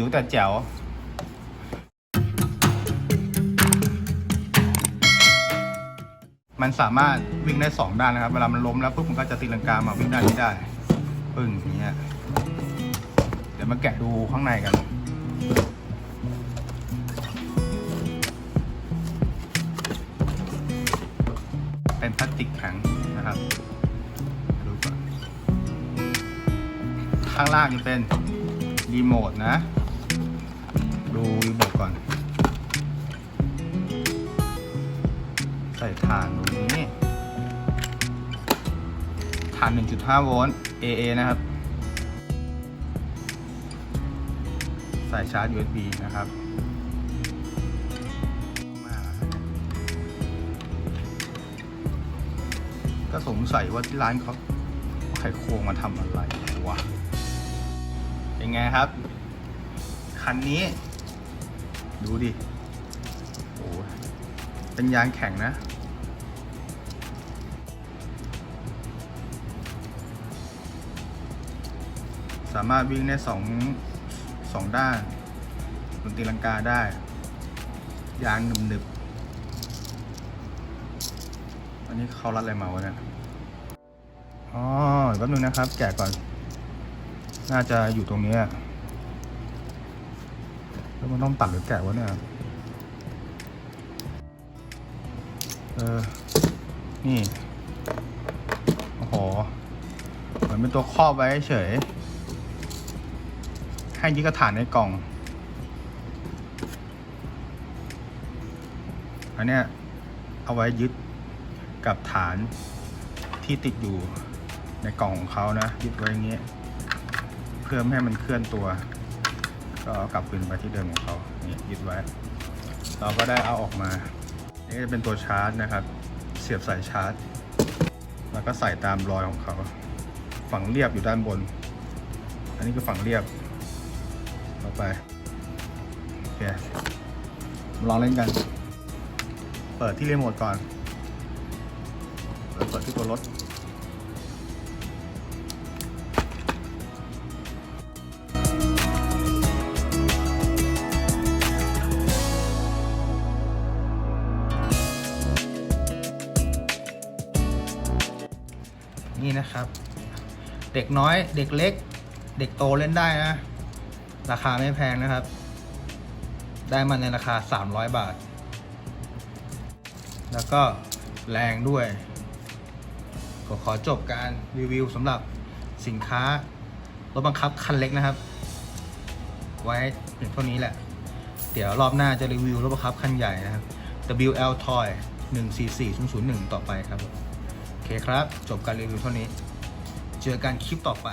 จิ๋วแต่แจ๋วมันสามารถวิ่งได้สองด้านนะครับ เวลามันล้มแล้วปุ๊บมันก็จะตีลังกามาวิ่งด้านนี้ได้ปึ้งอย่างเงี้ยเดี๋ยวมาแกะดูข้างในกัน เป็นพลาสติกแข็งนะครับดูก่อนข้างล่างนี่เป็นรีโมทนะ ดูรีโมทก่อน ใส่ถ่านตรงนี้ถ่าน 1.5 โวลต์ AA นะครับใส่ชาร์จ USB นะครับก็สงสัยว่าที่ร้านเขาเอาไขควงมาทำอะไรวะเป็นไงครับ คันนี้ ดูดิ โอ้เป็นยางแข็งนะสามารถวิ่งได้สองสองด้านบนตีลังกาได้ ยางหนึบหนึบอันนี้เขารัดอะไรมาวะเนี่ย อ๋อแป๊บนึงนะครับ แกะก่อน น่าจะอยู่ตรงนี้อะ มันต้องตัดหรือแกะวะเนี่ย เออ นี่ โอ้โห เหมือนเป็นตัวครอบไว้เฉย ให้ยึดกระถานในกล่อง อันเนี้ยเอาไว้ยึดกับฐานที่ติดอยู่ในกล่องของเขานะยึดไว้อย่างเงี้ยเพื่อไม่ให้มันเคลื่อนตัว ก็เอากลับคืนไปที่เดิมของเขานี่ยึดไว้ เราก็ได้เอาออกมา นี่จะเป็นตัวชาร์จนะครับ เสียบสายชาร์จ แล้วก็ใส่ตามรอยของเขา ฝังเรียบอยู่ด้านบน อันนี้คือฝังเรียบต่อไป โอเคมาลองเล่นกัน เปิดที่รีโมทก่อน เปิดที่ตัวรถ นี่นะครับ เด็กน้อยเด็กเล็ก เด็กโตเล่นได้นะ ราคาไม่แพงนะครับ ได้มาในราคา 300 บาท แล้วก็แรงด้วยก็ขอจบการรีวิวสำหรับสินค้ารถบังคับคันเล็กนะครับ ไว้เพียงเท่านี้แหละ เดี๋ยวรอบหน้าจะรีวิวรถบังคับคันใหญ่นะครับ WL Toy 144001 ต่อไปครับ เคครับ จบการรีวิวเท่านี้ เจอกันคลิปต่อไป